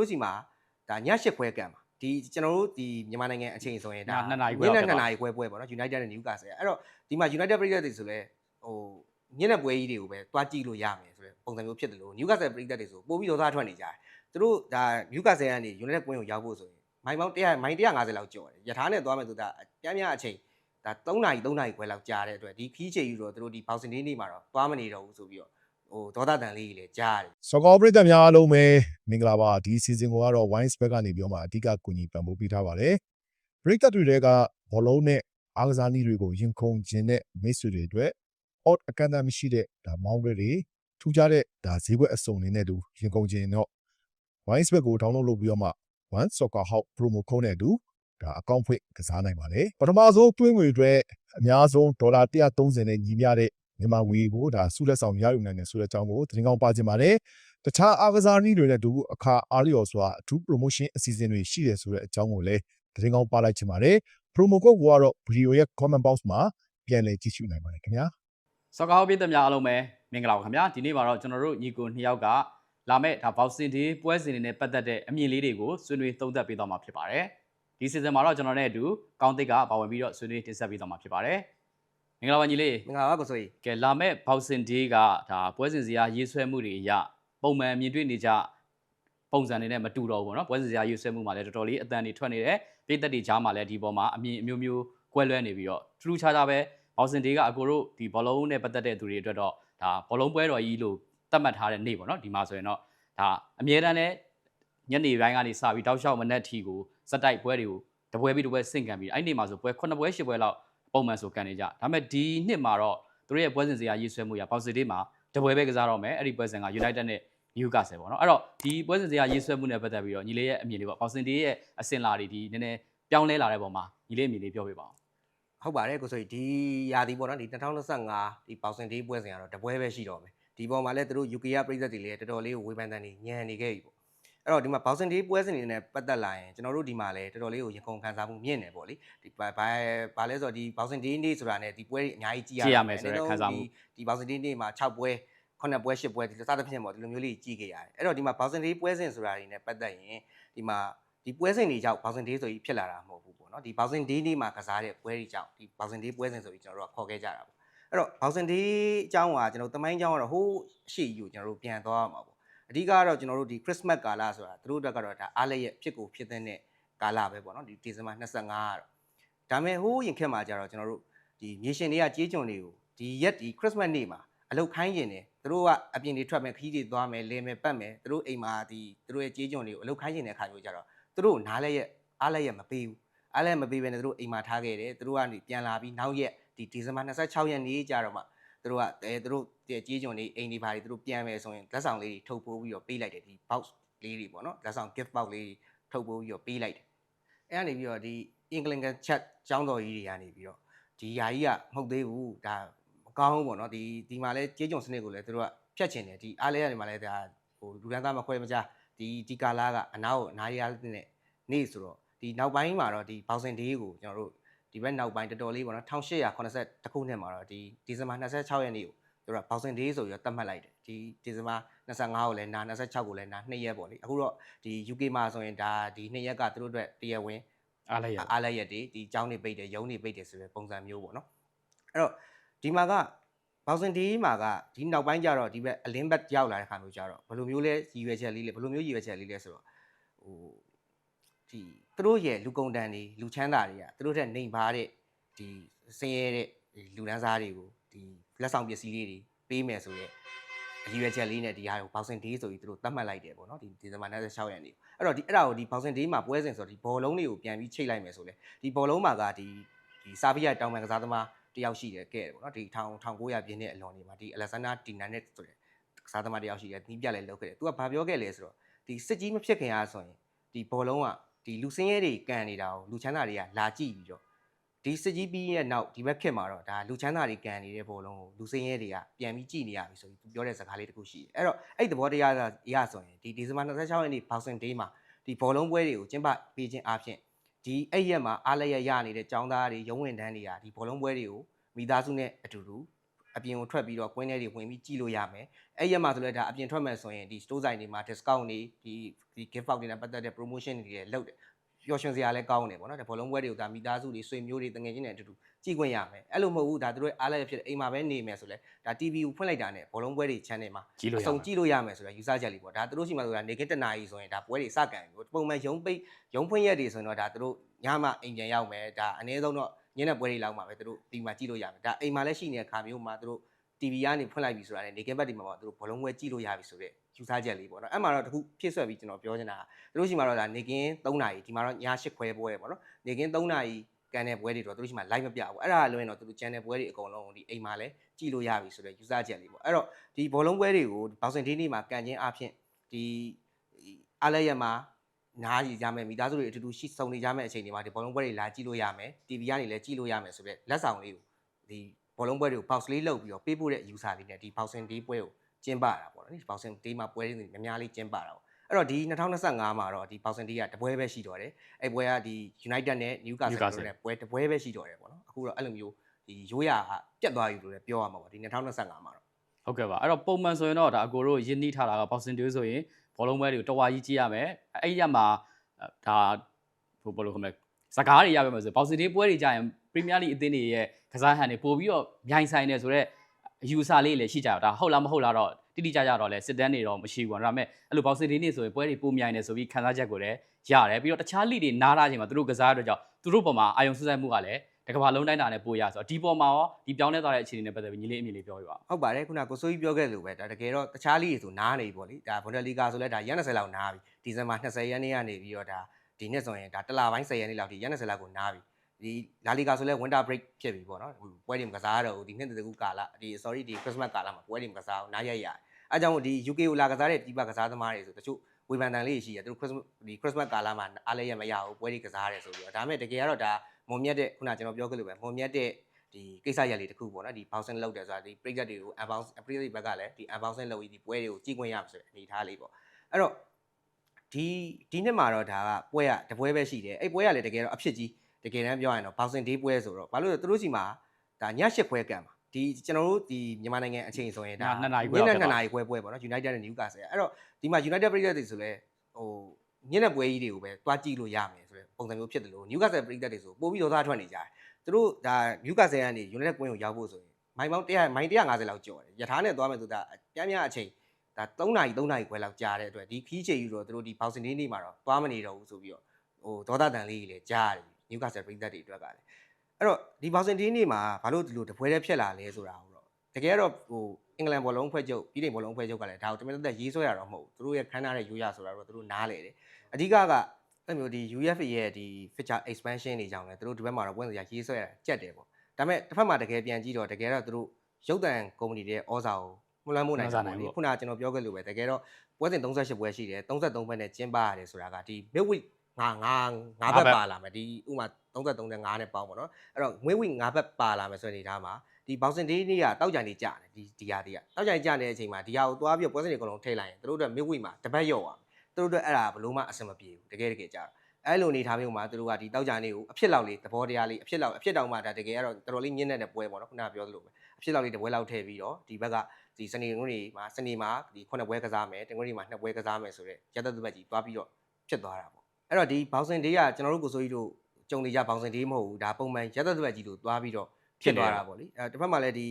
တို့စီမှာဒါည8ခွဲကန်ပါဒီကျွန်တော်တို့ဒီမြန်မာနိုင်ငံအချိန်ဆိုရင်ဒါညနှစ်နာရီခွဲညလောက်နေဖြစ်သွား2နာရီခွဲပွဲပေါ့နော် United နဲ့ Newcastle အဲ့တော့ဒီမှာ United ပြည်သက်တွေဆိုလဲဟိုညနေပွဲကြီးတွေကိုပဲတွားကြည့်လို့ရမယ်ဆိုတဲ့ပုံစံမျိုးဖြစ်တယ်လို့ Newcastle ပြည်သက်တွေဆိုပို့ပြီးတော့သားထွက်နေကြတယ်သူတို့ဒါ Newcastle ကနေ United ကွင်းကိုရောက်ဖို့ဆိုရင်မိုင်ပေါင်း100မိုင်150လောက်ကျော်တယ်ယထာနဲ့သွားမယ်ဆိုတာပြင်းပြအချိန်ဒါ3နာရီ3နာရီခွဲလောက်ကြာတဲ့အတွက်ဒီခီးချေယူတော့သူတို့ဒီ Boxing Day နေ့မှာတော့သွားမနေတော့ဘူးဆိုပြီးတော့ ဟိုဒေါသတန်လေးကြီးလည်းကြားရတယ်စောကောပရိသတ်များအားလုံးပဲမင်္ဂလာပါဒီ season ကိုကတော့ Wines Back ကနေပြောမှာအဓိကကူညီပံ့ပိုးပေးထားပါတယ်ပရိသတ်တွေတွေကဘောလုံးနဲ့အားကစားနည်းတွေကိုရင်ခုန်ခြင်းနဲ့မိတ်ဆွေတွေအတွက် odd အကန့်အသတ်မရှိတဲ့ဒါမောင်းတွေတွေထူးခြားတဲ့ဒါဈေးကွက်အစုံတွေနဲ့တူရင်ခုန်ခြင်းတော့ Wines Back ကို download လုပ်ပြီးတော့မှ One Soccer Hub promo code နဲ့အတူဒါအကောင့်ဖွင့်ကစားနိုင်ပါတယ်ပထမဆုံးတွင်းငွေအတွက်အများဆုံးဒေါ်လာ130နဲ့ညီမျှတဲ့ မြန်မာငွေကိုဒါစုလက်ဆောင်ရယူနိုင်တယ်ဆိုတဲ့အကြောင်းကိုသတင်းကောင်းပါချင်ပါတယ်တခြားအားကစားနည်းတွေနဲ့တူအခါအားလျော်စွာအထူး promotion အစီအစဉ်တွေရှိတယ်ဆိုတဲ့အကြောင်းကိုလည်းသတင်းကောင်းပါလိုက်ချင်ပါတယ် promo code ကိုကတော့ video ရဲ့ comment box မှာပြန်လည်ကြည့်ရှုနိုင်ပါတယ်ခင်ဗျာစောကားပြည်သက်များအားလုံးပဲမင်္ဂလာပါခင်ဗျာဒီနေ့မှာတော့ကျွန်တော်တို့ညီကိုနှစ်ယောက်ကလာမဲ့ဒါဘောက်စင်ဒီပွဲစဉ်တွေနဲ့ပတ်သက်တဲ့အမြင်လေးတွေကိုဆွေးနွေးသုံးသပ်ပေးသွားမှာဖြစ်ပါတယ်ဒီ season မှာတော့ကျွန်တော်နဲ့အတူကောင်းသစ်ကပါဝင်ပြီးတော့ဆွေးနွေးတင်ဆက်ပေးသွားမှာဖြစ်ပါတယ် မင်္ဂလာပါညီလေးမင်္ဂလာပါကိုဆိုကြီးကဲလာမဲ့ဘောက်စင်ဒီကဒါပွဲစဉ်စရာရေးဆွဲမှုတွေအရပုံမှန်မြင်တွေ့နေကြပုံစံတွေနဲ့မတူတော့ဘူးပေါ့နော်ပွဲစဉ်စရာရေးဆွဲမှုမှာလည်းတော်တော်လေးအတန်တွေထွက်နေတယ်ပြည်သက်တွေကြားမှာလည်းဒီပေါ်မှာအမြင်အမျိုးမျိုးကွဲလွဲနေပြီးတော့ထူးထူးခြားခြားပဲဘောက်စင်ဒီကအကိုတို့ဒီဘောလုံးနဲ့ပတ်သက်တဲ့သူတွေအတွက်တော့ဒါဘောလုံးပွဲတော်ကြီးလို့သတ်မှတ်ထားတဲ့နေ့ပေါ့နော်ဒီမှာဆိုရင်တော့ဒါအမြဲတမ်းလည်းညနေပိုင်းကနေစပြီးတောက်လျှောက်မနက်ထီကိုစက်တိုက်ပွဲတွေကိုတပွဲပြီးတပွဲဆင့်ကန်ပြီးအဲ့ဒီနေ့မှာဆိုပွဲ9ပွဲ10ပွဲလောက် ပုံမှန်ဆိုကန်နေကြဒါပေမဲ့ဒီနှစ်မှာတော့သူတို့ရဲ့ပွဲစဉ်စရာရေးဆွဲမှုရဘောက်စင်ဒီမှာတပွဲပဲကစားတော့မယ်အဲ့ဒီပွဲစဉ်က United နဲ့ Newcastle ပေါ့နော်အဲ့တော့ဒီပွဲစဉ်စရာရေးဆွဲမှုနဲ့ပတ်သက်ပြီးတော့ညီလေးရဲ့အမြင်လေးပေါ့ဘောက်စင်ဒီရဲ့အစင်လာတွေဒီနည်းနည်းပြောင်းလဲလာတဲ့ပုံမှာညီလေးအမြင်လေးပြောပြပါအောင်ဟုတ်ပါတယ်ကိုဆိုကြီးဒီယာဒီပေါ့နော်ဒီ2025ဒီပေါင်စင်ဒေးပွဲစဉ်ကတော့တပွဲပဲရှိတော့မယ်ဒီပေါ်မှာလည်းသူတို့ UK ကပြည်သက်တွေလည်းတော်တော်လေးကိုဝေဖန်တန်နေညံနေခဲ့ပြီပေါ့ အဲ့တော့ဒီမှာပေါင်စင်ဒေးပွဲစဉ်တွေနဲ့ပတ်သက်လာရင်ကျွန်တော်တို့ဒီမှာလည်းတော်တော်လေးကိုရင်ကုန်ခံစားမှုမြင့်နေပေါ့လေဒီဘာဘာဘာလဲဆိုတော့ဒီပေါင်စင်ဒေးနေ့ဆိုတာနဲ့ဒီပွဲတွေအများကြီးကြည့်ရကြည့်ရမယ်ဆိုတဲ့ခံစားမှုဒီပေါင်စင်ဒေးနေ့မှာ6ပွဲ9ပွဲ10ပွဲဒီစသဖြင့်ပေါ့ဒီလိုမျိုးလေးကြည့်ခဲ့ရတယ်အဲ့တော့ဒီမှာပေါင်စင်ဒေးပွဲစဉ်ဆိုတာတွေနဲ့ပတ်သက်ရင်ဒီမှာဒီပွဲစဉ်တွေကြောင့်ပေါင်စင်ဒေးဆိုပြီးဖြစ်လာတာမဟုတ်ဘူးပေါ့နော်ဒီပေါင်စင်ဒေးနေ့မှာကစားတဲ့ပွဲတွေကြောင့်ဒီပေါင်စင်ဒေးပွဲစဉ်ဆိုပြီးကျွန်တော်တို့ကခေါ်ခဲ့ကြတာပေါ့အဲ့တော့ပေါင်စင်ဒေးအကြောင်းကကျွန်တော်တမိုင်းအကြောင်းကတော့ဟိုးအရှိကြီးကိုကျွန်တော်တို့ပြန်သွားရမှာပေါ့ အဓိကကတော့ကျွန်တော်တို့ဒီ Christmas ကာလဆိုတာသူတို့တက်ကတော့ဒါအားလည်းရဲ့ဖြစ်ကိုဖြစ်တဲ့ကာလပဲပေါ့နော်ဒီဒီဇင်ဘာ25ကတော့ဒါပေမဲ့ဟိုးရင်ခက်မှာကြတော့ကျွန်တော်တို့ဒီမြေရှင်တွေကကြေးကျွန်တွေကိုဒီရက်ဒီ Christmas နေ့မှာအလုတ်ခိုင်းကျင်တယ်သူတို့ကအပြင်တွေထွက်မယ်ခီးတွေသွားမယ်လဲမယ်ပတ်မယ်သူတို့အိမ်မှာဒီသူတို့ရဲ့ကြေးကျွန်တွေကိုအလုတ်ခိုင်းကျင်တဲ့ခါမျိုးကြတော့သူတို့နားလဲရက်အားလဲရက်မပေးဘူးအားလဲမပေးဘဲနဲ့သူတို့အိမ်မှာထားခဲ့တယ်သူတို့ကနေပြန်လာပြီးနောက်ရက်ဒီဒီဇင်ဘာ26ရက်နေ့ကြတော့မှ သူတို့ကအဲသူတို့ကြေးကျွန်တွေအိမ်တွေဘာတွေသူတို့ပြန်မယ်ဆိုရင်လက်ဆောင်လေးတွေထုတ်ပိုးပြီးတော့ပေးလိုက်တယ်ဒီ box လေးတွေပေါ့နော်လက်ဆောင် gift box လေးတွေထုတ်ပိုးပြီးတော့ပေးလိုက်တယ်အဲကနေပြီးတော့ဒီ English chat ကျောင်းတော်ကြီးတွေကနေပြီးတော့ဒီယာကြီးကမဟုတ်သေးဘူးဒါမကောင်းဘူးပေါ့နော်ဒီဒီမှာလဲကြေးကျွန်စနစ်ကိုလည်းသူတို့ကဖြတ်ချင်တယ်ဒီအားလဲကနေမှလည်းဒါဟိုလူဒန်းသားမခွဲမကြားဒီဒီကာလာကအနားကိုအနားရတဲ့နေ့ဆိုတော့ဒီနောက်ပိုင်းမှာတော့ဒီ Boxing Day ကိုကျွန်တော်တို့ ဒီဘက်နောက်ပိုင်းတော်တော်လေးပေါ့နော်1880ခုနှစ်မှာတော့ဒီဒီဇင်ဘာ26ရက်နေ့ကိုသူတို့က Boxing Day ဆိုပြီးတော့သတ်မှတ်လိုက်တယ်ဒီဒီဇင်ဘာ25ကိုလည်းနာ26ကိုလည်းနာ2ရက်ပေါ့လေအခုတော့ဒီ UK မှာဆိုရင်ဒါဒီ2ရက်ကသူတို့အတွက်တရားဝင်အားလည်းရအားလည်းရက်တွေဒီကျောင်းတွေပိတ်တယ်ရုံးတွေပိတ်တယ်ဆိုတဲ့ပုံစံမျိုးပေါ့နော်အဲ့တော့ဒီမှာကဘောက်စင်ဒီမှာကဒီနောက်ပိုင်းကျတော့ဒီဘက်အလင်းဘက်ရောက်လာတဲ့ခါမျိုးကျတော့ဘယ်လိုမျိုးလဲရည်ရွယ်ချက်လေးလဲဘယ်လိုမျိုးရည်ရွယ်ချက်လေးလဲဆိုတော့ဟို ဒီသူတို့ရဲ့လူကုန်တန်တွေလူချမ်းသာတွေကသူတို့ထက်နှိမ်ပါတဲ့ဒီဆင်းရဲတဲ့ဒီလူဒန်းစားတွေကိုဒီလက်ဆောင်ပစ္စည်းလေးတွေပေးမယ်ဆိုရက်အရည်ရွယ်ချက်လေးနဲ့ဒီဟာကိုဘောက်စင်ဒေးဆိုပြီးသူတို့သတ်မှတ်လိုက်တယ်ပေါ့နော်ဒီဒီဇင်ဘာ26ရက်နေ့အဲ့တော့ဒီအဲ့ဒါကိုဒီဘောက်စင်ဒေးမှာပွဲစဉ်ဆိုတော့ဒီဘောလုံးတွေကိုပြန်ပြီးချိတ်လိုက်မယ်ဆိုလေဒီဘောလုံးမှာကဒီဒီဆာဗီယာတောင်ပန်ကစားသမားတယောက်ရှိတယ်ခဲ့တယ်ပေါ့နော်ဒီ1900ပြည့်နှစ်အလွန်နေမှာဒီအလက်ဆန်နာဒီနာနက်ဆိုတဲ့ကစားသမားတယောက်ရှိတယ်နီးပြလည်းလုပ်ခဲ့တယ်သူကဘာပြောခဲ့လဲဆိုတော့ဒီစစ်ကြီးမဖြစ်ခင်အားဆိုရင်ဒီဘောလုံးက ဒီလူစင်းရဲတွေကန်နေတာကိုလူချမ်းသာတွေကလာကြည့်ပြီးတော့ဒီစစ်ကြီးပြီးရဲ့နောက်ဒီဘက်ခေတ်မှာတော့ဒါလူချမ်းသာတွေကန်နေတဲ့ဘောလုံးကိုလူစင်းရဲတွေကပြန်ပြီးကြည့်နေရပြီဆိုပြီးသူပြောတဲ့စကားလေးတစ်ခုရှိတယ်အဲ့တော့အဲ့သဘောတရားအရဆိုရင်ဒီဒီဇင်ဘာ26ရက်နေ့ Boxing Day မှာဒီဘောလုံးပွဲတွေကိုကျင်းပပေးခြင်းအပြင်ဒီအဲ့ရက်မှာအားလည်းရရနေတဲ့ចောင်းသားတွေရုံးဝင်တန်းတွေကဒီဘောလုံးပွဲတွေကိုမိသားစုနဲ့အတူတူ အပြင်ကိုထွက်ပြီးတော့ကွင်းထဲတွေဝင်ပြီးကြည့်လို့ရမယ်အဲ့ရက်မှာဆိုလဲဒါအပြင်ထွက်မယ်ဆိုရင်ဒီ store site တွေမှာ discount တွေဒီဒီ gift out တွေနဲ့ပတ်သက်တဲ့ promotion တွေလည်းလုပ်တယ်ပျော်ရွှင်စရာလည်းကောင်းတယ်ပေါ့နော်ဒါဘောလုံးပွဲတွေကိုဒါမိသားစုတွေဆွေမျိုးတွေတငယ်ချင်းတွေအတူတူကြည့်ခွင့်ရမယ်အဲ့လိုမဟုတ်ဘူးဒါသူတို့အားလည်းဖြစ်တယ်အိမ်မှာပဲနေမယ်ဆိုလဲဒါ TV ကိုဖွင့်လိုက်တာနဲ့ဘောလုံးပွဲတွေ channel မှာကြည့်လို့ရအစုံမှာကြည့်လို့ရမယ်ဆိုတော့ user ချက်လေးပေါ့ဒါသူတို့ရှိမှဆိုတာနေကင်းတနာကြီးဆိုရင်ဒါပွဲတွေစကန်ပြီပုံမှန်ရုံးပိတ်ရုံးဖွင့်ရက်တွေဆိုရင်တော့ဒါသူတို့ညမှအိမ်ပြန်ရောက်မယ်ဒါအနည်းဆုံးတော့ ညနေပွဲတွေလောက်မှာပဲသူတို့ဒီမှာကြည့်လို့ရမယ်ဒါအိမ်မှာလည်းရှိနေတဲ့ခါမျိုးမှာသူတို့ TV ကနေဖွင့်လိုက်ပြီဆိုတာနဲ့နေကင်းဘက်တွေမှာပေါ့သူတို့ဘောလုံးပွဲကြည့်လို့ရပြီဆိုတော့ user ချက်လေးပေါ့နော်အဲ့မှာတော့တခုဖြည့်ဆွက်ပြီးကျွန်တော်ပြောချင်တာသူတို့ရှိမှတော့ဒါနေကင်း3နာရီဒီမှာတော့ည8ခွဲပွဲပေါ့နော်နေကင်း3နာရီကန်တဲ့ပွဲတွေတော့သူတို့ရှိမှ live မပြဘူးအဲ့ဒါလွင်တော့သူတို့ channel ပွဲတွေအကုန်လုံးဒီအိမ်မှာလည်းကြည့်လို့ရပြီဆိုတော့ user ချက်လေးပေါ့အဲ့တော့ဒီဘောလုံးပွဲတွေကိုဘောက်ဆင်ဒေးနေ့မှာကန်ချင်းအဖြစ်ဒီအားလည်းရမှာ နားကြည့်ကြမယ်မိသားစုတွေအတူတူရှိစုံနေကြမယ်အချိန်တွေမှာဒီဘောလုံးပွဲတွေလာကြည့်လို့ရမယ် TV ကနေလည်းကြည့်လို့ရမယ်ဆိုတော့လက်ဆောင်လေးကိုဒီဘောလုံးပွဲတွေကို box လေးလုပ်ပြီးတော့ပေးပို့တဲ့ user လေးနဲ့ဒီ boxing day ပွဲကိုကျင်းပတာပေါ့နော်ဒီ boxing day မှာပွဲတွေများများလေးကျင်းပတာပေါ့အဲ့တော့ဒီ2025မှာတော့ဒီ boxing day ကတပွဲပဲရှိတော့တယ်အဲ့ပွဲကဒီ United နဲ့ Newcastle တို့နဲ့ပွဲတပွဲပဲရှိတော့တယ်ပေါ့နော်အခုတော့အဲ့လိုမျိုးဒီရိုးရာကပြတ်သွားပြီလို့လည်းပြောရမှာပေါ့ဒီ2025မှာတော့ဟုတ်ကဲ့ပါအဲ့တော့ပုံမှန်ဆိုရင်တော့ဒါအကိုတို့ရင်းနှီးထားတာက boxing day ဆိုရင် ဘောလုံးပွဲတွေကိုတဝါကြီးကြည့်ရမယ်အဲ့ဒီရက်မှာဒါဘယ်လိုခေါ်မလဲစကားတွေရပါမယ်ဆို boxing day ပွဲတွေကြာရင် Premier League အသင်းတွေရဲ့ကစားဟန်တွေပို့ပြီးတော့မြိုင်ဆိုင်နေဆိုတော့အယူဆလေးလည်းရှိကြတော့ဒါဟုတ်လားမဟုတ်လားတော့တိတိကျကျတော့လဲစစ်တမ်းတွေတော့မရှိဘူးကွာဒါပေမဲ့အဲ့လို boxing day နေ့ဆိုရင်ပွဲတွေပိုမြိုင်နေဆိုပြီးခန်းစားချက်ကိုလည်းရတယ်ပြီးတော့တခြားလိတွေနားထားချိန်မှာသူတို့ကစားရတဲ့ကြောင့်သူတို့ပုံမှာအာယုံစူးစိုက်မှုကလည်းတ ကဘာလုံးတိုင်းတာနဲ့ပို့ရဆိုတော့ဒီပေါ်မှာရောဒီပြောင်းလဲသွားတဲ့အခြေအနေနဲ့ပတ်သက်ပြီးညီလေးအမြင်လေးပြောပြပါဦးဟုတ်ပါတယ်ခုနကိုစိုးကြီးပြောခဲ့လို့ပဲဒါတကယ်တော့တခြားလိတွေဆိုနားနေပြီပေါ့လေဒါဘွန်ဒလီဂါဆိုလဲဒါရက်20လောက်နားပြီဒီဇင်ဘာ20ရက်နေ့ကနေပြီးတော့ဒါဒီနှစ်ဆိုရင်ဒါတစ်လပိုင်း10ရက်နေ့လောက်ဒီရက်20လောက်ကိုနားပြီဒီလာလီဂါဆိုလဲ winter break ဖြစ်ပြီပေါ့နော်ပွဲတွေမကစားရတော့ဘူးဒီနှစ်တကူကာလဒီ sorry ဒီ Christmas ကာလမှာပွဲတွေမကစားဘူးနားရက်ရအဲကြောင့်ဒီ UK ကိုလာကစားတဲ့ဒီပါကစားသမားတွေဆိုတချို့ဝေဖန်တန်လေးရှိတယ်သူတို့ Christmas ဒီ Christmas ကာလမှာအားလည်းရမရဘူးပွဲတွေကစားရတယ်ဆိုပြီးတော့ဒါပေမဲ့တကယ်ကတော့ဒါ မုံမြတ်တဲ့ခုနကျွန်တော်ပြောခဲ့လို့ပဲမုံမြတ်တဲ့ဒီကိစ္စရက်လေးတစ်ခုပေါ့နော်ဒီ bouncing လုပ်တယ်ဆိုတာဒီ break တွေကို unbounce break ဘက်ကလည်းဒီ unbouncing လုပ်ပြီးဒီပွဲတွေကိုကြီးခွင့်ရမှာဆိုတဲ့အနေအထားလေးပေါ့အဲ့တော့ဒီဒီနှစ်မှာတော့ဒါကပွဲကတပွဲပဲရှိတယ်အဲ့ပွဲကလည်းတကယ်တော့အဖြစ်ကြီးတကယ်တမ်းပြောရရင်တော့ bouncing day ပွဲဆိုတော့ဘာလို့လဲသူတို့စီမှာဒါည8ခွဲကံပါဒီကျွန်တော်တို့ဒီမြန်မာနိုင်ငံအချိန်ဆိုရင်ဒါည2နာရီခွဲညလောက်နေဖြစ်သွား2နာရီခွဲပွဲပေါ့နော် United နဲ့ Newcastle အဲ့တော့ဒီမှာ United ပြည်သက်တွေဆိုလဲဟို ညနေပွဲကြီးတွေကိုပဲတွားကြည့်လို့ရမယ်ဆိုတဲ့ပုံစံမျိုးဖြစ်တယ်လို့ Newcastle ပြည်သက်တွေဆိုပို့ပြီးတော့သားထွက်နေကြတယ်သူတို့ဒါ Newcastle ကနေ United ကွင်းကိုရောက်ဖို့ဆိုရင်မိုင်ပေါင်း100မိုင်150လောက်ကျော်တယ်ယထာနဲ့သွားမယ်ဆိုတာပြင်းပြအချိန်ဒါ3နာရီ3နာရီခွဲလောက်ကြာတဲ့အတွက်ဒီခီးချေယူတော့သူတို့ဒီ Boxing Day နေ့မှာတော့သွားမနေတော့ဘူးဆိုပြီးတော့ဟိုဒေါသတန်လေးကြီးလည်းကြားရတယ် Newcastle ပြည်သက်တွေအတွက်ကလည်းအဲ့တော့ဒီ Boxing Day နေ့မှာဘာလို့ဒီလိုတပွဲတည်းဖြစ်လာလဲဆိုတာကိုတော့တကယ်တော့ဟိုအင်္ဂလန်ဘောလုံးဖွဲ့ချုပ်ပြည်ထိုင်ဘောလုံးဖွဲ့ချုပ်ကလည်းဒါကိုတမန်တက်ရေးဆွဲရတော့မဟုတ်ဘူးသူတို့ရဲ့ခန်းထားတဲ့ရိုးရဆိုတာတော့သူတို့နားလေတယ် အဓိကကအဲ့မျိုးဒီ UEFA ရဲ့ဒီ feature expansion တွေကြောင့်လည်းသူတို့ဒီဘက်မှာတော့ပွင့်စရာရေးဆွဲရကြက်တယ်ပေါ့ဒါပေမဲ့တစ်ဖက်မှာတကယ်ပြန်ကြည့်တော့တကယ်တော့သူတို့ရုပ်တံကုမ္ပဏီတွေဩဇာကိုမှုလမ်းမှုနိုင်တယ်ပေါ့လေခုနကကျွန်တော်ပြောခဲ့လို့ပဲတကယ်တော့ပွဲစဉ်38ပွဲရှိတယ်33ဘက်နဲ့ကျင်းပရတယ်ဆိုတာကဒီ midweek ငါငါငါဘက်ပါလာမယ်ဒီဥမာ33နဲ့5နဲ့ပေါင်းပေါ့နော်အဲ့တော့ midweek 5ဘက်ပါလာမယ်ဆိုတဲ့အနေထားမှာဒီ boxing day နေ့ကတောက်ကြံနေကြတယ်ဒီဒီဟာတွေကတောက်ကြံကြနေတဲ့အချိန်မှာဒီဟာကိုသွားပြီးတော့ပွဲစဉ်တွေအကုန်လုံးထိလိုက်ရင်တို့တို့ midweek မှာတပတ်ရော့သွား မယ်တို့တို့အဲ့ဒါဘလို့မှအဆင်မပြေဘူးတကယ်တကယ်ကြာအဲ့လိုအနေထားမျိုးမှာတို့ကဒီတောက်ကြံနေကိုအဖြစ်လောက်လေးသဘောတရားလေးအဖြစ်လောက်အဖြစ်တောင်မှဒါတကယ်ကတော့တော်တော်လေးညင်းနေတဲ့ပွဲပေါ့နော်ခုနကပြောသလိုပဲအဖြစ်လောက်လေးတစ်ပွဲလောက်ထည့်ပြီးတော့ဒီဘက်ကဒီစနေငွေတွေမှာစနေမှာဒီခုနှစ်ပွဲကစားမယ်တငွေတွေမှာနှစ်ပွဲကစားမယ်ဆိုတော့ရသက်သက်ကြီးသွားပြီးတော့ဖြစ်သွားတာပေါ့အဲ့တော့ဒီ boxing day ကကျွန်တော်တို့ကိုဆိုကြီးတို့ကြုံနေကြ boxing day မဟုတ်ဘူးဒါပုံမှန်ရသက်သက်ကြီးလို့သွားပြီးတော့ဖြစ်သွားတာပေါ့လေအဲတစ်ဖက်မှာလည်းဒီ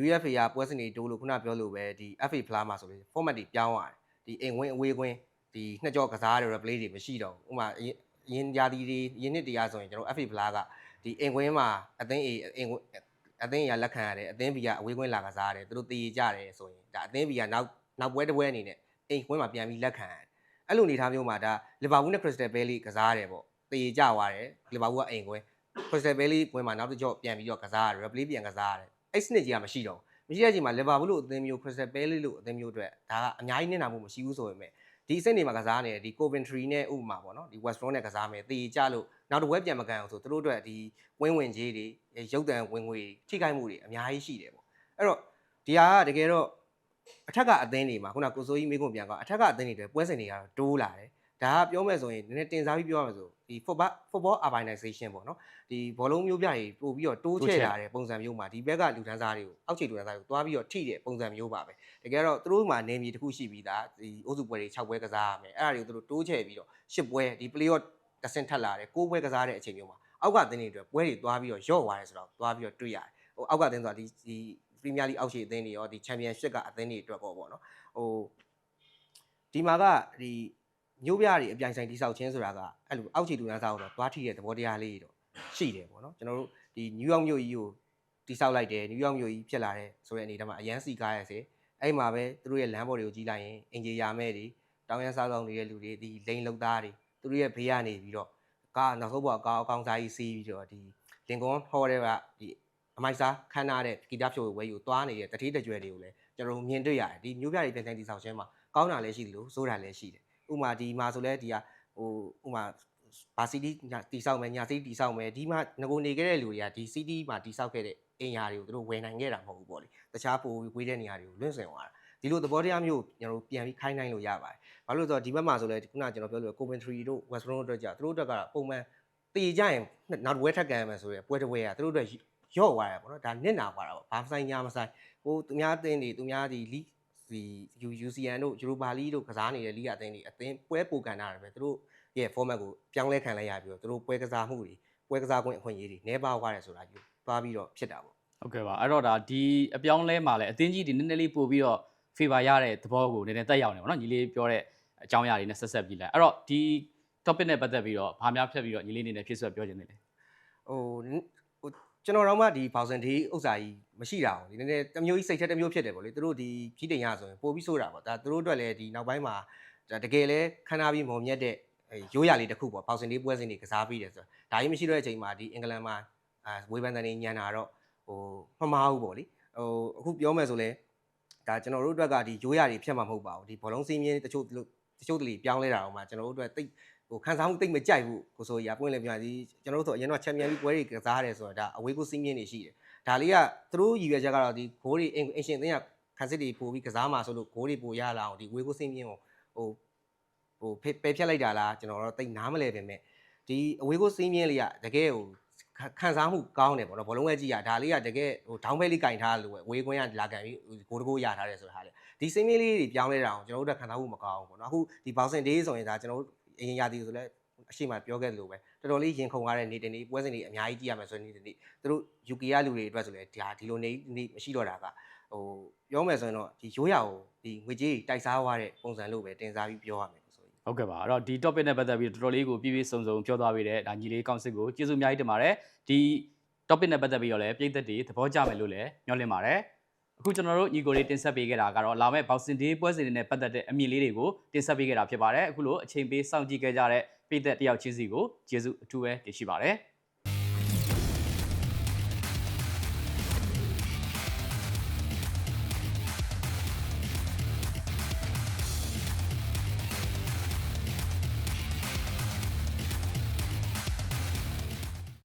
UEFA ကပွဲစဉ်တွေတိုးလို့ခုနပြောလို့ပဲဒီ FA Plus မှာဆိုလို့ format တွေပြောင်းရတယ်ဒီအိမ်ဝင်းအဝေးကွင်း ဒီနှစ်ကြောကစားတွေ replay တွေမရှိတော့ဘူးဥပမာရင်းရာသီတွေရင်းနှစ်တရားဆိုရင်ကျွန်တော် FA Plus ကဒီအိမ်ကွင်းမှာအသင်း A အိမ်အသင်းအရာလက်ခံရတယ်အသင်း B ကအဝေးကွင်းလာကစားရတယ်သူတို့တည်ကြတယ်ဆိုရင်ဒါအသင်း B ကနောက်နောက်ပွဲတစ်ပွဲအနေနဲ့အိမ်ကွင်းမှာပြန်ပြီးလက်ခံရတယ်အဲ့လိုအနေထားမျိုးမှာဒါလီဗာပူးနဲ့ခရစ္စတယ်ဘဲလီကစားရတယ်ပေါ့တည်ကြသွားတယ်လီဗာပူးကအိမ်ကွင်း Crystal Palace ပွဲမှာနောက်တစ်ကြော့ပြန်ပြီးတော့ကစားရတယ် replay ပြန်ကစားရတယ်အဲ့စနစ်ကြီးကမရှိတော့ဘူးမရှိတဲ့အချိန်မှာ Liverpool လို့အသင်းမျိုး Crystal Palace လို့အသင်းမျိုးအတွက်ဒါကအများကြီးနစ်နာမှုမရှိဘူးဆိုပေမဲ့ ဒီအဆင့်တွေမှာကစားနေတဲ့ဒီ Coventry နဲ့ဥပမာပေါ့နော်ဒီ West Brom နဲ့ကစားမယ်တေကြလို့နောက်တစ်ပွဲပြန်မကန်အောင်ဆိုသူတို့အတွက်ဒီဝင်းဝင်ကြီးတွေရုပ်တံဝင်ငွေထိခိုက်မှုတွေအများကြီးရှိတယ်ပေါ့အဲ့တော့ဒီဟာကတကယ်တော့အထက်ကအသင်းတွေမှာခုနကိုစိုးကြီးမေးခွန်းပြန်ကအထက်ကအသင်းတွေတွေပွဲစဉ်တွေကတော့တိုးလာတယ်ဒါကပြောမယ်ဆိုရင်နည်းနည်းတင်စားပြီးပြောရမယ်ဆို ဒီ football football urbanization ပေါ့နော်ဒီဘောလုံးမျိုးပြတွေပို့ပြီးတော့တိုးချဲ့လာတဲ့ပုံစံမျိုးမှာဒီဘက်ကလူတန်းစားတွေကိုအောက်ခြေလူတန်းစားတွေကိုတွားပြီးတော့ထိတဲ့ပုံစံမျိုးပါပဲတကယ်တော့သူတို့မှာနေမြေတစ်ခုရှိပြီးသားဒီအုပ်စုပွဲတွေ6ပွဲကစားရမယ်အဲ့ဒါတွေကိုသူတို့တိုးချဲ့ပြီးတော့10ပွဲဒီ play off တစ်ဆင့်ထပ်လာတယ်6ပွဲကစားတဲ့အချိန်မျိုးမှာအောက်ကတင်းတွေအတွက်ပွဲတွေတွားပြီးတော့ရော့သွားတယ်ဆိုတော့တွားပြီးတော့တွေ့ရတယ်ဟိုအောက်ကတင်းဆိုတာဒီဒီ Premier League အောက်ခြေအသင်းတွေရောဒီ Championship ကအသင်းတွေအတွက်ပေါ့ပေါ့နော်ဟိုဒီမှာကဒီ မျိုးပြတွေအပြိုင်ဆိုင်တိဆောက်ခြင်းဆိုတာကအဲ့လိုအောက်ခြေလူတန်းစားတော့တွားထိတဲ့သဘောတရားလေးတွေတော့ရှိတယ်ပေါ့နော်ကျွန်တော်တို့ဒီ New York မြို့ကြီးကိုတိဆောက်လိုက်တယ် New York မြို့ကြီးဖြစ်လာတဲ့ဆိုတဲ့အနေနဲ့မှာအရန်စီကားရစေအဲ့မှာပဲသူတို့ရဲ့လမ်းပေါ်တွေကိုကြီးလိုက်ရင်အင်ဂျီယာမဲ့တွေတောင်ရန်စားဆောင်နေတဲ့လူတွေဒီလိန်လုံသားတွေသူတို့ရဲ့ဘေးကနေပြီးတော့ကားနောက်ဆုံးပေါ်အကောင်းအကောင်းစားကြီးစီးပြီးတော့ဒီလင်ကွန်ဟော်တဲ့ကဒီအမိုက်စားခန်းနာတဲ့ဂီတဖြိုဝဲယူသွားနေတဲ့တတိတကြွယ်တွေကိုလည်းကျွန်တော်တို့မြင်တွေ့ရတယ်ဒီမျိုးပြတွေပြန်ဆိုင်တိဆောက်ခြင်းမှာကောင်းတာလည်းရှိတယ်လို့ဆိုးတာလည်းရှိတယ် ဥပမာဒီမှာဆိုလဲဒီကဟိုဥပမာဘာစီတီတီဆောက်မယ်ညာစီတီဆောက်မယ်ဒီမှာငကိုနေခဲ့တဲ့လူတွေကဒီစီတီမှာတီဆောက်ခဲ့တဲ့အင်ယာတွေကိုသူတို့ဝယ်နိုင်ခဲ့တာမဟုတ်ဘူးပေါ့လေတခြားပိုဝေးတဲ့နေရာတွေကိုလွင့်စင်သွားတာဒီလိုသဘောတရားမျိုးကျွန်တော်တို့ပြန်ပြီးခိုင်းနိုင်လို့ရပါတယ်ဘာလို့လဲဆိုတော့ဒီဘက်မှာဆိုလဲခုနကျွန်တော်ပြောလို့ Coventry တို့ West Brom တို့အတွက်ကြာသူတို့အတွက်ကပုံမှန်တည်ကြရင်နောက်ဝဲထက်ကန်ရမယ်ဆိုရယ်ပွဲတစ်ပွဲကသူတို့အတွက်ရော့သွားတယ်ပေါ့နော်ဒါနစ်နာသွားတာပေါ့ဘာဆိုင်ညာမဆိုင်ဟိုသူများအသင်းတွေသူများဒီ league ဒီ UCN တို့ Europa League တို့ကစားနေတဲ့ league အသင်းတွေအသင်းပွဲပိုကန်တာတယ်ပဲသူတို့ရဲ့ format ကိုပြောင်းလဲခံလိုက်ရပြီးတော့သူတို့ပွဲကစားမှုတွေပွဲကစားခွင့်အခွင့်အရေးတွေနှဲပါသွားတယ်ဆိုတာကြီးသွားပြီးတော့ဖြစ်တာပေါ့ဟုတ်ကဲ့ပါအဲ့တော့ဒါဒီအပြောင်းလဲမှာလည်းအသင်းကြီးဒီနည်းနည်းလေးပို့ပြီးတော့ favor ရတဲ့သဘောကိုနည်းနည်းတက်ရောက်နေပါတော့ညီလေးပြောတဲ့အကြောင်းအရာတွေနဲ့ဆက်ဆက်ပြီးလိုက်အဲ့တော့ဒီ topic နဲ့ပတ်သက်ပြီးတော့ဘာများဖြတ်ပြီးတော့ညီလေးအနေနဲ့ဖြစ်ဆွဲပြောချင်တယ်လေဟိုဟို ကျွန်တော်တော့မှဒီဘောင်စင်ဒီဥစ္စာကြီးမရှိတာဘူးဒီနည်းနည်းတစ်မျိုးကြီးစိတ်ထက်တစ်မျိုးဖြစ်တယ်ပေါ့လေသူတို့ဒီကြီးတင်ရဆိုရင်ပို့ပြီးဆိုတာပေါ့ဒါသူတို့အတွက်လည်းဒီနောက်ပိုင်းမှာဒါတကယ်လဲခဏပြီးမုံမြတ်တဲ့အဲရိုးရာလေးတစ်ခုပေါ့ဘောင်စင်ဒီပွဲစဉ်တွေကစားပြီးတယ်ဆိုတော့ဒါကြီးမရှိတော့တဲ့အချိန်မှာဒီအင်္ဂလန်မှာအာဝေဖန်တဲ့ညံတာတော့ဟိုမမားဘူးပေါ့လေဟိုအခုပြောမယ်ဆိုလဲဒါကျွန်တော်တို့အတွက်ကဒီရိုးရာတွေဖြတ်မှာမဟုတ်ပါဘူးဒီဘောလုံးစင်းမြင်းတချို့တချို့တလီပြောင်းလဲတာတော့မှကျွန်တော်တို့အတွက်တိတ်ဟို ခန်းစားမှုတိတ်မကြိုက်ဘူးကိုဆိုရပွင့်လည်းပြန်ပြီးကျွန်တော်တို့ဆိုအရင်တော့ချန်ပီယံလိပွဲတွေကစားရတယ်ဆိုတော့ဒါအဝေးကိုစီးမြင်းနေရှိတယ်ဒါလေးကသူတို့ရည်ရွယ်ချက်ကတော့ဒီဂိုးတွေအင်ရှင်အသင်းကခန်းစစ်တွေပို့ပြီးကစားမှာဆိုလို့ဂိုးတွေပို့ရလာအောင်ဒီဝေးကိုစီးမြင်းကိုဟိုဟိုပယ်ဖြတ်လိုက်တာလားကျွန်တော်တော့တိတ်နားမလဲပဲမဲ့ဒီအဝေးကိုစီးမြင်းလေးကတကယ်ဟိုခန်းစားမှုကောင်းတယ်ပေါ့နော်ဘောလုံးဝဲကြီးကဒါလေးကတကယ်ဟိုဒေါင်းဘဲလေးကင်ထားလို့ပဲဝေးကွင်းကလာကန်ပြီးဂိုးတကိုးရထားတယ်ဆိုတာဟာလေဒီစိမ့်မင်းလေးတွေပြောင်းလဲတာအောင်ကျွန်တော်တို့ကခံစားမှုမကောင်းဘူးပေါ့နော်အခုဒီဘောင်စင်ဒေးဆိုရင်ဒါကျွန်တော်တို့ အရင်ရာသီဆိုလဲအရှိမပြောခဲ့သလိုပဲတော်တော်လေးရင်ခုန်ရတဲ့နေ့တနေ့ပွဲစဉ်တွေအများကြီးကြည့်ရမယ်ဆိုရင်နေ့တနေ့သူတို့ UK ကလူတွေအတွက်ဆိုလဲဒါဒီလိုနေနေမရှိတော့တာကဟိုပြောမယ်ဆိုရင်တော့ဒီရိုးရာကိုဒီငွေကြေးတိုက်စားသွားတဲ့ပုံစံလို့ပဲတင်စားပြီးပြောရမယ်ဆိုရင်ဟုတ်ကဲ့ပါအဲ့တော့ဒီ topic နဲ့ပတ်သက်ပြီးတော်တော်လေးကိုပြည့်ပြည့်စုံစုံပြောသွားပေးတဲ့ဒါညီလေးကောင်းစစ်ကိုကျေးဇူးအများကြီးတင်ပါတယ်ဒီ topic နဲ့ပတ်သက်ပြီးတော့လည်းပြည်သက်တွေသဘောကျမယ်လို့လည်းညွှန်လင့်ပါတယ် အခုကျွန်တော်တို့ညီကိုလေးတင်ဆက်ပေးခဲ့တာကတော့လာမယ့် boxing day ပွဲစဉ်တွေနဲ့ပတ်သက်တဲ့အမြင်လေးတွေကိုတင်ဆက်ပေးခဲ့တာဖြစ်ပါတယ်အခုလိုအချိန်ပေးစောင့်ကြည့်ခဲ့ကြတဲ့ပြည်သက်တယောက်ချင်းစီကိုကျေးဇူးအထူးပဲတင်ရှိပါတယ်